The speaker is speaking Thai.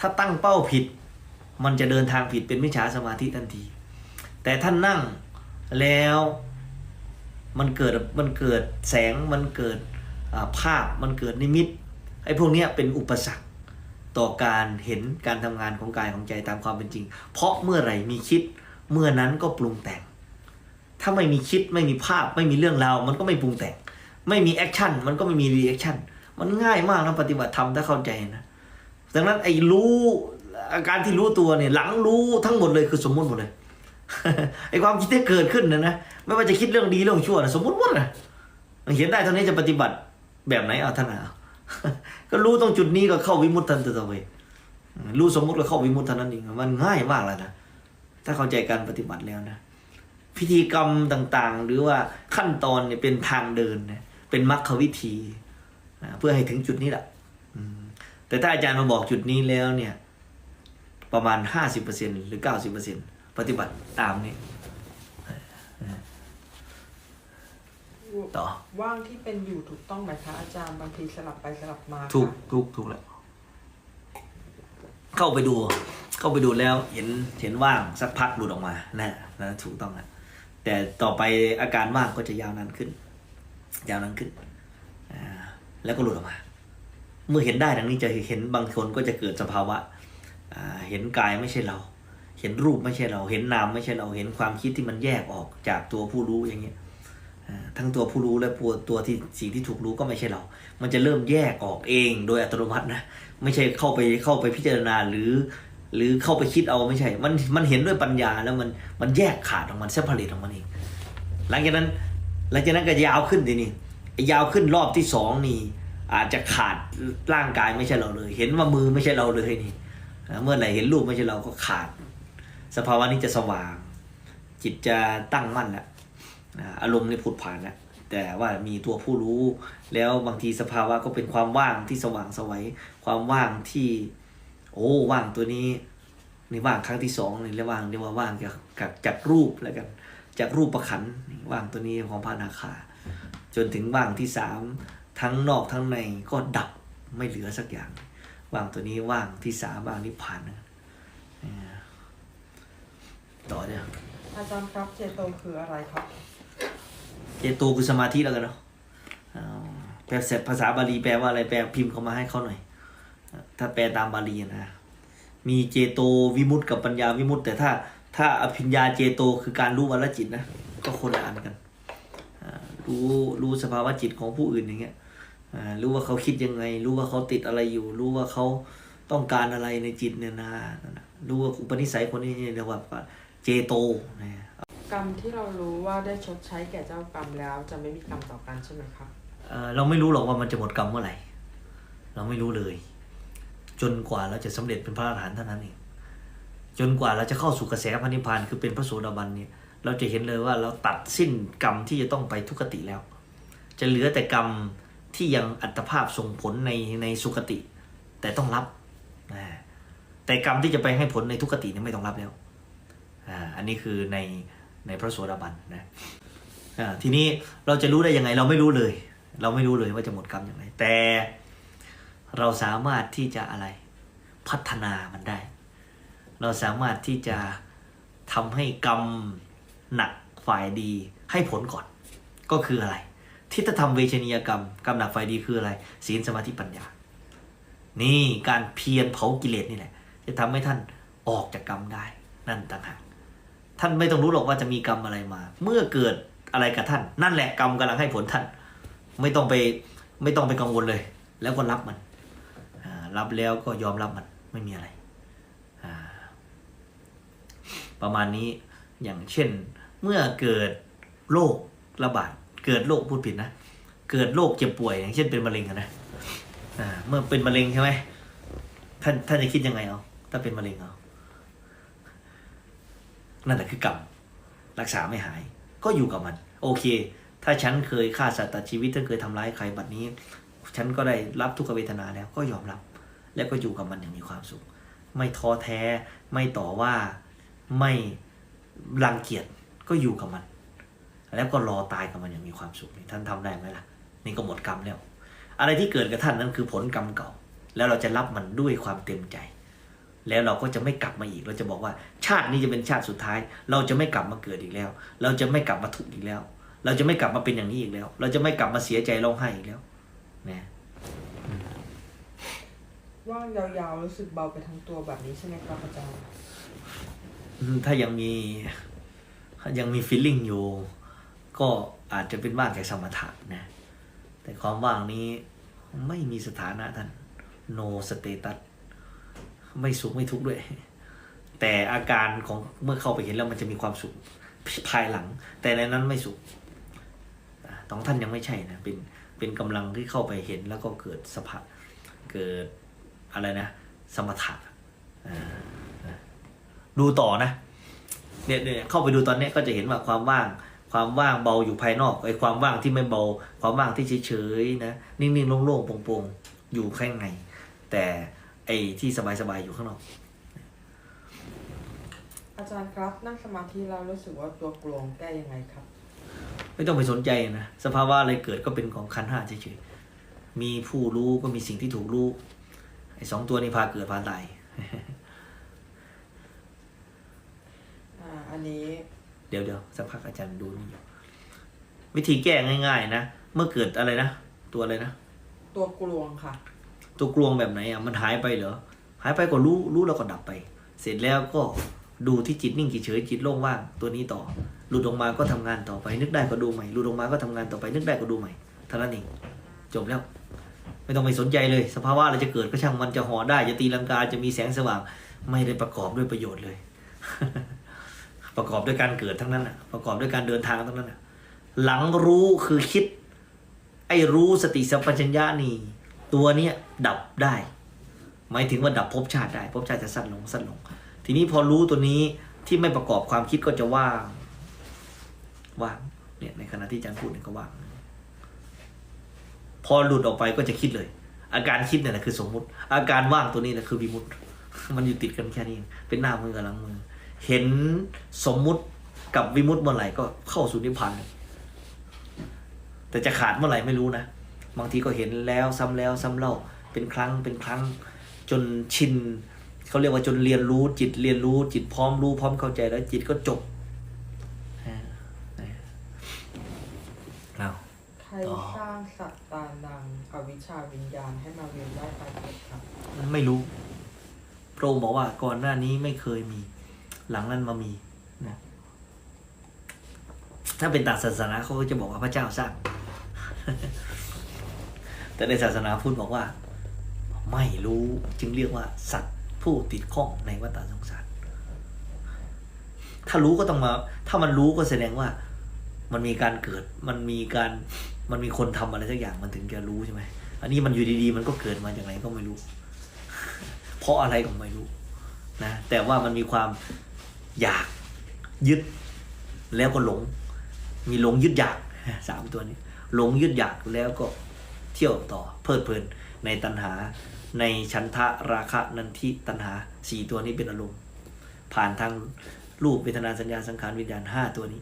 ถ้าตั้งเป้าผิด มันจะเดินทางผิดเป็นมิจฉาสมาธิทันที แต่ท่านนั่งแล้วมันเกิดมันเกิดแสงมันเกิดภาพมันเกิดนิมิตไอ้พวกนี้เป็นอุปสรรคต่อการเห็นการทำงานของกายของใจตามความเป็นจริง เพราะเมื่อไหร่มีคิดเมื่อนั้นก็ปรุงแต่ง ถ้าไม่มีคิดไม่มีภาพไม่มีเรื่องราวมันก็ไม่ปรุงแต่ง ไม่มีแอคชั่นมันก็ไม่มีรีแอคชั่นมันง่ายมากนะปฏิบัติธรรมถ้าเข้าใจนะ ดังนั้นไอ้รู้อาการที่รู้ตัวเนี่ย หลังรู้ทั้งหมดเลยคือสมมุติหมดเลยไอ้ความคิดที่เกิดขึ้นนะนะไม่ว่าจะคิดเรื่องดีเรื่องชั่วนะสมมติหมดนะมันเขียนได้เท่านี้จะปฏิบัติแบบไหนเอาท่านเอาก็รู้ตรงจุดนี้ก็เข้าวิมุตตันตะเวรู้สมมุติก็เข้าวิมุตเท่านั้นเองมันง่ายมากแล้วนะถ้าเข้าใจการปฏิบัติแล้วนะพิธีกรรมต่างๆ หรือว่าขั้นตอนเนี่ยเป็นทางเดินนะเป็นมรรควิธีนะเพื่อให้ถึงจุดนี้แหละ แต่ถ้าอาจารย์มาบอกจุดนี้แล้วเนี่ย ประมาณห้าสิบเปอร์เซ็นหรือเก้าสิบเปอร์เซ็นปฏิบัติตามนี้ ต่อ ว่างที่เป็นอยู่ถูกต้องไหมคะอาจารย์บางทีสลับไปสลับมาถูกค่ะถูกถูกแล้วเข้าไปดู เข้าไปดูแล้วเห็นเห็นว่างสักพักหลุดออกมานะนะถูกต้องนะแต่ต่อไปอาการว่างก็จะยาวนานขึ้น ยาวนานขึ้นอ่าแล้วก็หลุดออกมา เมื่อเห็นได้ดังนี้จะเห็นบางคนก็จะเกิดสภาวะเห็นกายไม่ใช่เรา เห็นรูปไม่ใช่เรา เห็นนามไม่ใช่เรา เห็นความคิดที่มันแยกออกจากตัวผู้รู้อย่างเงี้ยทั้งตัวผู้รู้และตัวตัวที่สิ่งที่ถูกรู้ก็ไม่ใช่เรา มันจะเริ่มแยกออกเองโดยอัตโนมัตินะ ไม่ใช่เข้าไปเข้าไปพิจารณาหรือ หรือเข้าไปคิดเอาไม่ใช่ มันมันเห็นด้วยปัญญาแล้วมันมันแยกขาดออกมันเซปเปอร์เรตออกมันเอง หลังจากนั้นหลังจากนั้นก็ยาวขึ้นทีนี้ยาวขึ้นรอบที่สองนี่ อาจจะขาดร่างกายไม่ใช่เราเลย เห็นว่ามือไม่ใช่เราเลยนี่เมื่อไหร่เห็นรูปไม่ใช่เราก็ขาด สภาวะนี้จะสว่าง จิตจะตั้งมั่นแล้วอารมณ์ในผุดผ่านแล้วแต่ว่ามีตัวผู้รู้ แล้วบางทีสภาวะก็เป็นความว่างที่สว่างสวัยความว่างที่ โอ้ว่างตัวนี้นี่ว่างครั้งที่สองนี่เรียกว่างเรียกว่าว่างจากจากรูปแล้วกันจากรูปประขันว่างตัวนี้ของพระนาคา จนถึงว่างที่สาม ทั้งนอกทั้งในก็ดับไม่เหลือสักอย่าง ว่างตัวนี้ว่างที่สามว่างนิพพานนะเออต่อเนี่ยอาจารย์ครับเจโตคืออะไรครับ เจโตคือสมาธิแล้วกันเนาะเอาแปลเสร็จภาษาบาลีแปลว่าอะไรแปลพิมพ์เข้ามาให้เขาหน่อย ถ้าแปลตามบาลีนะมีเจโตวิมุตติกับปัญญาวิมุตติแต่ถ้าถ้าอภิญญาเจโตคือการรู้วรจิตนะก็คนละอันกันอ่ารู้รู้สภาวะจิตของผู้อื่นอย่างเงี้ยอ่า รู้ว่าเขาคิดยังไง รู้ว่าเขาติดอะไรอยู่ รู้ว่าเขาต้องการอะไรในจิตเนี่ยนะนั่นน่ะรู้ว่าอุปนิสัยคนนี้เนี่ยเรียกว่าเจโตนะกรรมที่เรารู้ว่าได้ชดใช้แก่เจ้ากรรมแล้ว จะไม่มีกรรมต่อกันใช่ไหมครับเอ่อเราไม่รู้หรอกว่ามันจะหมดกรรมเมื่อไหร่ เราไม่รู้เลย จนกว่าเราจะสำเร็จเป็นพระอรหันต์เท่านั้นเองจนกว่าเราจะเข้าสู่กระแสพระนิพพานคือเป็นพระโสดาบันเนี่ยเราจะเห็นเลยว่าเราตัดสิ้นกรรมที่จะต้องไปทุกขติแล้ว จะเหลือแต่กรรม ที่ยังอัตภาพส่งผลในในสุคติ แต่ต้องรับแต่กรรมที่จะไปให้ผลในทุกขตินี่ไม่ต้องรับแล้วอันนี้คือในในพระโสดาบันนะทีนี้เราจะรู้ได้ยังไง เราไม่รู้เลย เราไม่รู้เลยว่าจะหมดกรรมอย่างไรแต่เราสามารถที่จะอะไรพัฒนามันได้ เราสามารถที่จะทำให้กรรมหนักฝ่ายดีให้ผลก่อน ก็คืออะไร ทิฏฐธรรมเวชนียกรรมกรรมหนักฝ่ายดีคืออะไรศีลสมาธิปัญญา นี่การเพียรเผากิเลสนี่แหละจะทำให้ท่านออกจากกรรมได้ นั่นต่างหากท่านไม่ต้องรู้หรอกว่าจะมีกรรมอะไรมา เมื่อเกิดอะไรกับท่าน นั่นแหละกรรมกำลังให้ผลท่าน ไม่ต้องไปไม่ต้องไปกังวลเลย แล้วก็รับมันรับแล้วก็ยอมรับมันไม่มีอะไร ประมาณนี้อย่างเช่นเมื่อเกิดโรคระบาด เกิดโรคพูดผิดนะ เกิดโรคเจ็บป่วยอย่างเช่นเป็นมะเร็งนะอ่าเมื่อเป็นมะเร็งใช่ไหมท่านท่านจะคิดยังไงเอาถ้าเป็นมะเร็งเอานั่นแหละคือกรรมรักษาไม่หาย ก็อยู่กับมัน โอเค ถ้าฉันเคยฆ่าสัตว์ตัดชีวิตฉันเคยทำร้ายใครบัดนี้ ฉันก็ได้รับทุกขเวทนาแล้วก็ยอมรับ แล้วก็อยู่กับมันอย่างมีความสุข ไม่ท้อแท้ไม่ต่อว่าไม่รังเกียจก็อยู่กับมัน แล้วก็รอตายกับมันอย่างมีความสุขนี่ท่านทำได้ไหมล่ะ นี่ก็หมดกรรมแล้ว อะไรที่เกิดกับท่านนั้นคือผลกรรมเก่า แล้วเราจะรับมันด้วยความเต็มใจ แล้วเราก็จะไม่กลับมาอีก เราจะบอกว่า ชาตินี้จะเป็นชาติสุดท้าย เราจะไม่กลับมาเกิดอีกแล้ว เราจะไม่กลับมาทุกข์อีกแล้ว เราจะไม่กลับมาเป็นอย่างนี้อีกแล้ว เราจะไม่กลับมาเสียใจร้องไห้อีกแล้วนะว่างยาวๆรู้สึกเบาไปทั้งตัวแบบนี้ใช่ไหมครับอาจารย์อืมถ้ายังมียังมีฟีลลิ่งอยู่ ก็อาจจะเป็นว่างแค่สมถะนะ แต่ความว่างนี้ไม่มีสถานะท่าน no status ไม่สุขไม่ทุกข์ด้วย แต่อาการของเมื่อเข้าไปเห็นแล้วมันจะมีความสุขภายหลัง แต่ในนั้นไม่สุขอะของท่านยังไม่ใช่นะ เป็น เป็นกำลังที่เข้าไปเห็นแล้วก็เกิดสภาเกิดอะไรนะ สมถะดูต่อนะเนี่ยเนี่ยเข้าไปดูตอนนี้ก็จะเห็นว่าความว่าง ความว่างเบาอยู่ภายนอกไอ้ความว่างที่ไม่เบา ความว่างที่เฉยๆนะนิ่งๆโล่งๆโปร่งๆอยู่ข้างใน แต่ไอ้ที่สบายๆอยู่ข้างนอก อาจารย์ครับนั่งสมาธิแล้วรู้สึกว่าตัวกลวงแก้ยังไงครับ ไม่ต้องไปสนใจนะสภาวะอะไรเกิดก็เป็นของขันธ์ห้าเฉยๆมีผู้รู้ก็มีสิ่งที่ถูกรู้ไอ้สองตัวนี้พาเกิดพาตายอ่าอันนี้ เดี๋ยวเดี๋ยวสักพักอาจารย์ดูนี่อยู่วิธีแก้ง่ายๆ นะ เมื่อเกิดอะไรนะ ตัวอะไรนะ ตัวกลวงค่ะ ตัวกลวงแบบไหนอะมันหายไปเหรอ หายไปก็รู้รู้แล้วก็ดับไป เสร็จแล้วก็ดูที่จิตนิ่งเฉยๆจิตโล่งว่างตัวนี้ต่อหลุดออกมาก็ทำงานต่อไป นึกได้ก็ดูใหม่หลุดออกมาก็ทำงานต่อไป นึกได้ก็ดูใหม่เท่านั้นเองจบแล้ว ไม่ต้องไปสนใจเลย สภาวะอะไรจะเกิดก็ช่างมันจะห่อได้จะตีลังกาจะมีแสงสว่าง ไม่ได้ประกอบด้วยประโยชน์เลย ประกอบด้วยการเกิดทั้งนั้นอะประกอบด้วยการเดินทางทั้งนั้นอะหลังรู้คือคิด ไอ้รู้สติสัมปชัญญะนี่ ตัวเนี้ยดับได้ หมายถึงว่าดับภพชาติได้ภพชาติจะสั้นลงสั้นลง ทีนี้พอรู้ตัวนี้ที่ไม่ประกอบความคิดก็จะว่างว่างเนี่ยในขณะที่อาจารย์พูดเนี่ยก็ว่างพอหลุดออกไปก็จะคิดเลย อาการคิดเนี่ยแหละคือสมมุติ อาการว่างตัวนี้แหละคือวิมุตมันอยู่ติดกันแค่นี้เป็นหน้ามือกับหลังมือ เห็นสมมุติกับวิมุตติเมื่อไหร่ก็เข้าสู่นิพพานเลยแต่จะขาดเมื่อไหร่ไม่รู้นะบางทีก็เห็นแล้วซ้ำแล้วซ้ำเล่าเป็นครั้งเป็นครั้งจนชินเขาเรียกว่าจนเรียนรู้จิตเรียนรู้จิตพร้อมรู้พร้อมเข้าใจแล้วจิตก็จบอ่าเอาใครสร้างสัตตานังอวิชชาวิญญาณให้มาเวียนได้ตายเกิดครับ ไม่รู้พระองค์บอกว่าก่อนหน้านี้ไม่เคยมี หลังนั้นมามีนะถ้าเป็นต่างศาสนาเขาก็จะบอกว่าพระเจ้าสร้าง แต่ในศาสนาพุทธบอกว่า ไม่รู้จึงเรียกว่า สัตว์ผู้ติดข้องในวัฏสงสาร ถ้ารู้ก็ต้องมา ถ้ามันรู้ก็แสดงว่า มันมีการเกิด มันมีการ มันมีคนทำอะไรสักอย่างมันถึงจะรู้ใช่ไหม อันนี้มันอยู่ดีๆ มันก็เกิดมาจากไหนก็ไม่รู้ เพราะอะไรก็ไม่รู้นะ แต่ว่ามันมีความ อยากยึดแล้วก็หลง มีหลงยึดอยากสามตัวนี้หลงยึดอยากแล้วก็เที่ยวต่อเพลิดเพลินในตัณหา ในชันทะราคะนันทิตัณหาสี่ตัวนี้เป็นอารมณ์ผ่านทางรูปเวทนาสัญญาสังขารวิญญาณห้าตัวนี้